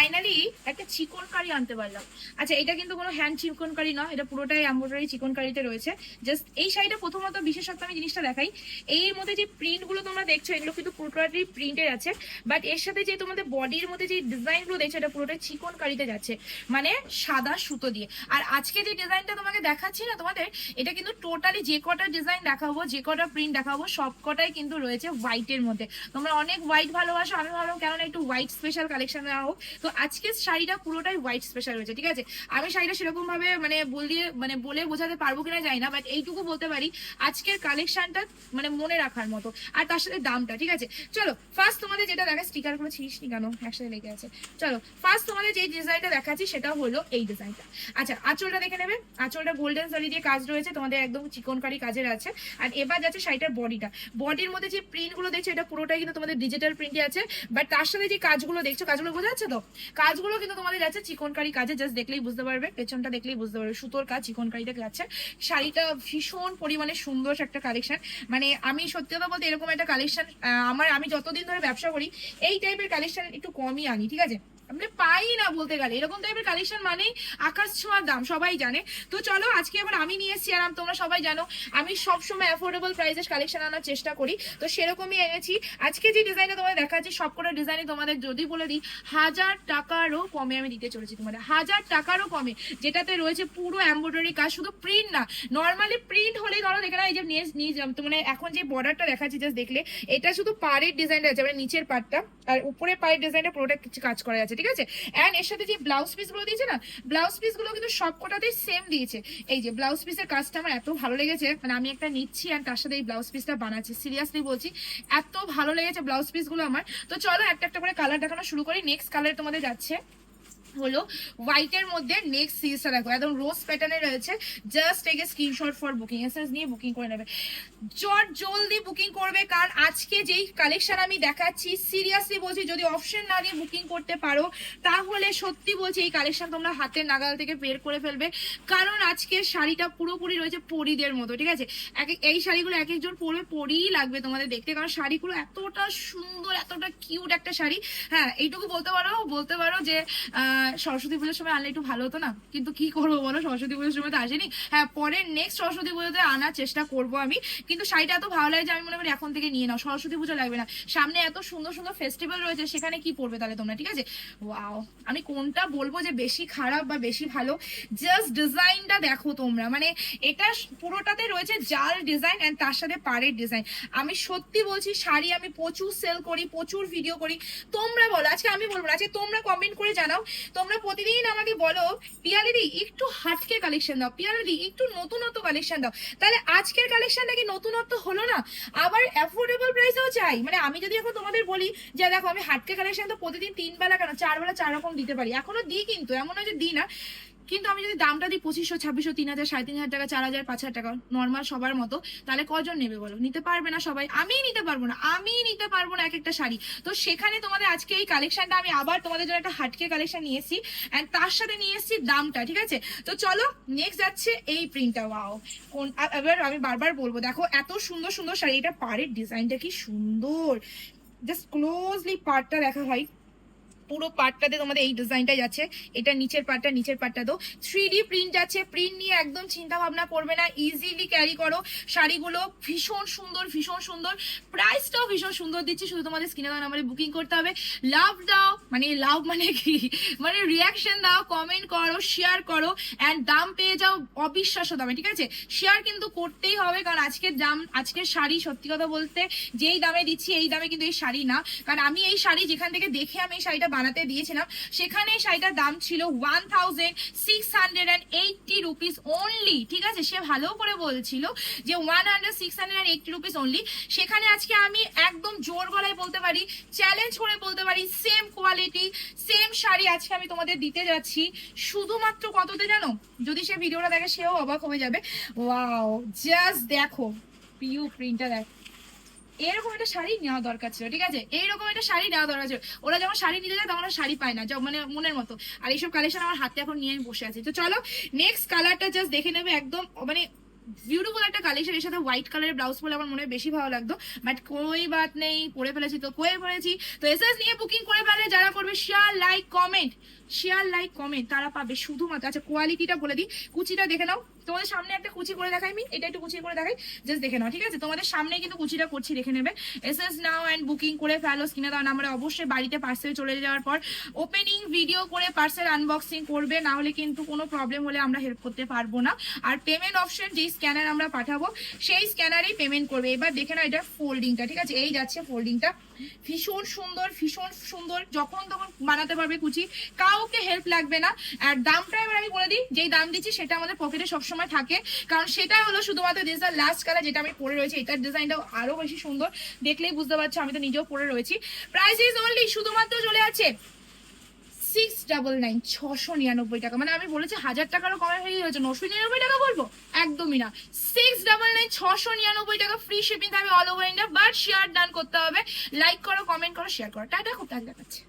Finally একটা চিকন কারি আনতে পারলাম। আচ্ছা এটা কিন্তু কোনো হ্যান্ড চিকন কারি না এটা পুরোটাই এমব্রয়ডারি চিকন কারিতে রয়েছে। জাস্ট এই শাড়িটা প্রথমত বিশেষত্ব আমি জিনিসটা দেখাই। এর মধ্যে যে প্রিন্টগুলো তোমরা দেখছ, এগুলো কিন্তু পুরোটাই প্রিন্টের আছে। বাট এর সাথে যে তোমাদের বডির মধ্যে যে ডিজাইনগুলো দেখছ, এটা পুরোটাই চিকন কারিতে যাচ্ছে। মানে সাদা সুতো দিয়ে। আর আজকে যে ডিজাইনটা তোমাকে দেখাচ্ছি না তোমাদের, এটা কিন্তু টোটালি যে কটা ডিজাইন দেখাবো, যে কটা প্রিন্ট দেখাবো, সব কটাই কিন্তু রয়েছে হোয়াইটের মধ্যে। তোমরা অনেক হোয়াইট ভালোবাসো, আমি ভালো কেন একটু হোয়াইট স্পেশাল কালেকশন দেওয়া হোক। তো আজকের শাড়িটা পুরোটাই হোয়াইট স্পেশাল রয়েছে ঠিক আছে? আমি শাড়িটা সেরকম ভাবে মানে বলিয়ে মানে বলে বোঝাতে পারব কিনা জানি না বাট এইটুকু বলতে পারি, আজকের কালেকশনটা মানে মনে রাখার মতো, আর তার সাথে দামটা, ঠিক আছে? চলো ফার্স্ট তোমাদের যেটা দেখা স্টিকারগুলো ছিঁড়িস নি কেন? একসাথে লেগে আছে। চলো ফার্স্ট তোমাদের যে ডিজাইনটা দেখাচ্ছি, সেটা হলো এই ডিজাইনটা আচ্ছা আঁচলটা দেখে নেবে? আঁচলটা গোল্ডেন জারি দিয়ে কাজ রয়েছে, তোমাদের একদম চিকনকারি কাজের আছে। আর এবার যাচ্ছে শাড়িটার বডিটা বডির মধ্যে যে প্রিন্টগুলো দেখছ, এটা পুরোটাই কিন্তু তোমাদের ডিজিটাল প্রিন্টে আছে বাট তার সাথে যে কাজগুলো দেখছ, কাজগুলো বোঝা যাচ্ছে তো? কাজগুলো কিন্তু তোমাদের যাচ্ছে চিকনকারি কাজে জাস্ট দেখলেই বুঝতে পারবে, পেছনটা দেখলেই বুঝতে পারবে, সুতোর কাজ চিকনকারিটা যাচ্ছে। শাড়িটা ভীষণ পরিমাণে সুন্দর একটা কালেকশন মানে আমি সত্যি কথা বলতে এরকম একটা কালেকশন আমার, আমি যতদিন ধরে ব্যবসা করি, এই টাইপের কালেকশন একটু কমই আনি, ঠিক আছে? আমরা পাই না বলতে গেলে। এরকম টাইপের কালেকশন মানেই আকাশ ছোঁয়ার দাম, সবাই জানে। তো চলো, আজকে আবার আমি নিয়ে এসেছি আর তোমরা সবাই জানো, আমি সবসময় অ্যাফোর্ডেবল প্রাইসের কালেকশন আনার চেষ্টা করি। তো সেরকমই এনেছি। আজকে যে ডিজাইনটা তোমাদের দেখাচ্ছি, সবকটা ডিজাইনে তোমাদের যদি বলে দিই, হাজার টাকারও কমে আমি দিতে চলেছি তোমাদের। হাজার টাকারও কমে, যেটাতে রয়েছে পুরো এমব্রয়ডারি কাজ, শুধু প্রিন্ট না নর্মালি প্রিন্ট হলে ধরো, দেখে না এই যে নিয়ে মানে এখন যে বর্ডারটা দেখাচ্ছি জাস্ট দেখলে, এটা শুধু পাড়ের ডিজাইনটা আছে মানে নিচের পার্টটা আর উপরে পায়ের ডিজাইনটা পুরোটা কিছু কাজ করা আছে। ঠিক আছে? অ্যান্ড এর সাথে যে ব্লাউজ পিসগুলো দিয়েছে না ব্লাউজ পিসগুলো কিন্তু সবকটাতেই সেম দিয়েছে। এই যে ব্লাউজ পিসের কাজটা আমার এত ভালো লেগেছে মানে আমি একটা নিচ্ছি অ্যান্ড তার সাথে এই ব্লাউজ পিসটা বানাচ্ছি। সিরিয়াসলি বলছি, এত ভালো লেগেছে ব্লাউজ পিসগুলো আমার। তো চলো একটা একটা করে কালার দেখানো শুরু করি। নেক্সট কালার তোমাদের যাচ্ছে। হলো হোয়াইটের মধ্যে নেক্সট সিরিজটা দেখো একদম রোজ প্যাটার্নে রয়েছে। Just take a screenshot for booking SS নিয়ে বুকিং করে নেবে। চট জলদি বুকিং করবে কারণ আজকে যেই কালেকশন আমি দেখাচ্ছি সিরিয়াসলি বলছি যদি অপশন না দিয়ে বুকিং করতে পারো তাহলে সত্যি বলছি এই কালেকশন তোমরা হাতের নাগাল থেকে বের করে ফেলবে। কারণ আজকে শাড়িটা পুরোপুরি রয়েছে পরিদের মতো ঠিক আছে? এক- এই শাড়িগুলো এক একজন পরবে পরেই লাগবে তোমাদের দেখতে। কারণ শাড়িগুলো এতটা সুন্দর এতটা কিউট একটা শাড়ি। হ্যাঁ এইটুকু বলতে পারো বলতে পারো যে আহ, সরস্বতী পুজোর সময় আনলে একটু ভালো হতো না? কিন্তু কি করব বলো? সরস্বতী পুজোর সময় তো আসেনি। হ্যাঁ পরের নেক্সট সরস্বতী পুজোতে আনার চেষ্টা করব আমি। কিন্তু শাড়িটা এত ভালো লাগে যে আমি মনে করি এখন থেকে নিয়ে নাও। সরস্বতী পুজো লাগবে না। সামনে এত সুন্দর সুন্দর ফেস্টিভ্যাল রয়েছে, সেখানে কি পড়বে তাহলে তোমরা, ঠিক আছে? ওয়াও আমি কোনটা বলব যে বেশি খারাপ বা বেশি ভালো? জাস্ট ডিজাইনটা দেখো তোমরা। মানে এটা পুরোটাতে রয়েছে জাল ডিজাইন অ্যান্ড তার সাথে পাড়ের ডিজাইন আমি সত্যি বলছি, শাড়ি আমি প্রচুর সেল করি, প্রচুর ভিডিও করি। তোমরা বলো, আজকে আমি বলব না, আজকে তোমরা কমেন্ট করে জানাও তোমরা প্রতিদিন আমাকে বলো, পিয়ালিদি, একটু হাটকে কালেকশন দাও। পিয়ালিদি, একটু নতুনত্ব কালেকশন দাও। তাহলে আজকের কালেকশনটা কি নতুনত্ব হলো না? আবার অ্যাফোর্ডেবল প্রাইসেও চাই। মানে আমি যদি এখন তোমাদের বলি যে, দেখো, আমি হাটকে কালেকশন তো প্রতিদিন তিন বেলা কেন? চার বেলা চার রকম দিতে পারি। এখনও দিই কিন্তু, এমন হয় যে দিই না। কিন্তু আমি যদি দামটা দিই পঁচিশশো, ছাব্বিশশো, তিন হাজার, সাড়ে তিন হাজার টাকা, চার হাজার, পাঁচ হাজার টাকা নর্মাল সবার মতো, তাহলে কজন নেবে বলো? নিতে পারবে না সবাই? আমিই নিতে পারব না। আমিই নিতে পারব না এক একটা শাড়ি। তো সেখানে তোমাদের আজকে এই কালেকশনটা আমি আবার তোমাদের জন্য একটা হাটকে কালেকশন নিয়ে এসেছি। অ্যান্ড তার সাথে নিয়ে এসেছি দামটা, ঠিক আছে? তো চলো নেক্সট যাচ্ছে এই প্রিন্টটা ওয়াও কোন এবার আমি বারবার বলব, দেখো, এত সুন্দর সুন্দর শাড়ি। এটা পাড়ের ডিজাইনটা কি সুন্দর! জাস্ট ক্লোজলি পার্টটা দেখা হয়। পুরো পার্টটাতে তোমাদের এই ডিজাইনটা যাচ্ছে। এটা নিচের পার্টটা নিচের পার্টটা দো থ্রি প্রিন্ট আছে প্রিন্ট নিয়ে একদম চিন্তা ভাবনা করবে না। ইজিলি ক্যারি করো। শাড়িগুলো ভীষণ সুন্দর ভীষণ সুন্দর। প্রাইসটাও ভীষণ সুন্দর দিচ্ছি। শুধু তোমাদের স্ক্রিনে দেওয়া নাম্বারে বুকিং করতে হবে। লাভ দাও। মানে লাভ মানে কি? মানে রিয়াকশন দাও কমেন্ট করো শেয়ার করো। অ্যান্ড দাম পেয়ে যাও অবিশ্বাস্য দামে, ঠিক আছে? শেয়ার কিন্তু করতেই হবে। কারণ আজকের দাম, আজকের শাড়ি সত্যি কথা বলতে, যেই দামে দিচ্ছি, এই দামে কিন্তু এই শাড়ি না। কারণ আমি এই শাড়ি যেখান থেকে দেখে আমি এই শাড়িটা বানাতে দিয়েছিলাম। সেখানে শাড়িটার দাম ছিল one thousand six hundred and eighty rupees only ঠিক আছে? সে ভালো করে বলছিল যে one hundred six hundred and eighty rupees only সেখানে আজকে আমি একদম জোর গলায় বলতে পারি চ্যালেঞ্জ করে বলতে পারি সেম কোয়ালিটি সেম শাড়ি আজকে আমি তোমাদের দিতে যাচ্ছি। শুধুমাত্র কততে জানো? যদি সে ভিডিওটা দেখে সেও অবাক হয়ে যাবে। ওয়াও জাস্ট দেখো পিউ প্রিন্টটা দেখ। এরকম একটা শাড়ি নেওয়া দরকার ছিল, ঠিক আছে? এইরকম একটা শাড়ি নেওয়া দরকার ছিল। ওরা যখন শাড়ি নিতে যায় তখন শাড়ি পায় না মানে মনের মতো। আর এইসব কালেকশন আমার হাতে এখন নিয়ে আমি বসে আছি। তো চলো নেক্সট কালারটা জাস্ট দেখে নেবে একদম মানে বিউটিফুল একটা কালেকশন এর সাথে হোয়াইট কালারের ব্লাউজ পরে আমার মনে হয় বেশি ভালো লাগতো। বাট কই বাত নেই, পরে ফেলেছি তো কয়ে পড়েছি? তো এসএস নিয়ে বুকিং করে ফেলে, যারা করবে share like comment share like comment তারা পাবে শুধুমাত্র। আচ্ছা কোয়ালিটিটা বলে দিই, কুচিটা দেখে নাও। তোমাদের সামনে একটা কুচি করে দেখাই আমি এটা একটু কুচি করে দেখাই জাস্ট দেখে নাও, ঠিক আছে? তোমাদের সামনে কিন্তু কুচিটা করছি, দেখে নেবে। এসএস নাও অ্যান্ড বুকিং করে ফেলো স্ক্রিনে দেওয়া নাম্বারে অবশ্যই বাড়িতে পার্সেল চলে যাওয়ার পর ওপেনিং ভিডিও করে পার্সেল আনবক্সিং করবে, না হলে কিন্তু কোনো প্রবলেম হলে আমরা হেল্প করতে পারব না। আর পেমেন্ট অপশন যেই স্ক্যানার আমরা পাঠাবো, সেই স্ক্যানারেই পেমেন্ট করবে। এবার দেখে নাও এটা ফোল্ডিংটা ঠিক আছে? এই যাচ্ছে ফোল্ডিংটা ভীষণ সুন্দর ভীষণ সুন্দর, যখন তখন বানাতে পারবে কুচি। কাউকে হেল্প লাগবে না। আর দামটা এবার আমি বলে দিই, যেই দাম দিচ্ছি সেটা আমাদের পকেটে সবসময় থাকে। কারণ সেটা হলো শুধুমাত্র দ্য লাস্ট কালার যেটা আমি পরে রয়েছি, এটার ডিজাইনটাও আরও বেশি সুন্দর। দেখলেই বুঝতে পারছ, আমি তো নিজেও পরে রয়েছি। প্রাইস ইজ অনলি শুধুমাত্র চলে আছে সিক্স ডাবল নাইন ছশো নিরানব্বই টাকা। মানে আমি বলেছি হাজার টাকারও কমে হয়ে গেছে নশো নিরানব্বই টাকা বলব? একদমই না। সিক্স ডাবল নাইন ছশো নিরানব্বই টাকা ফ্রি শিপিং থাকবে all over India but share done করতে হবে। লাইক করো কমেন্ট করো শেয়ার করো। টাটা, খুব টাকা দেখাচ্ছে।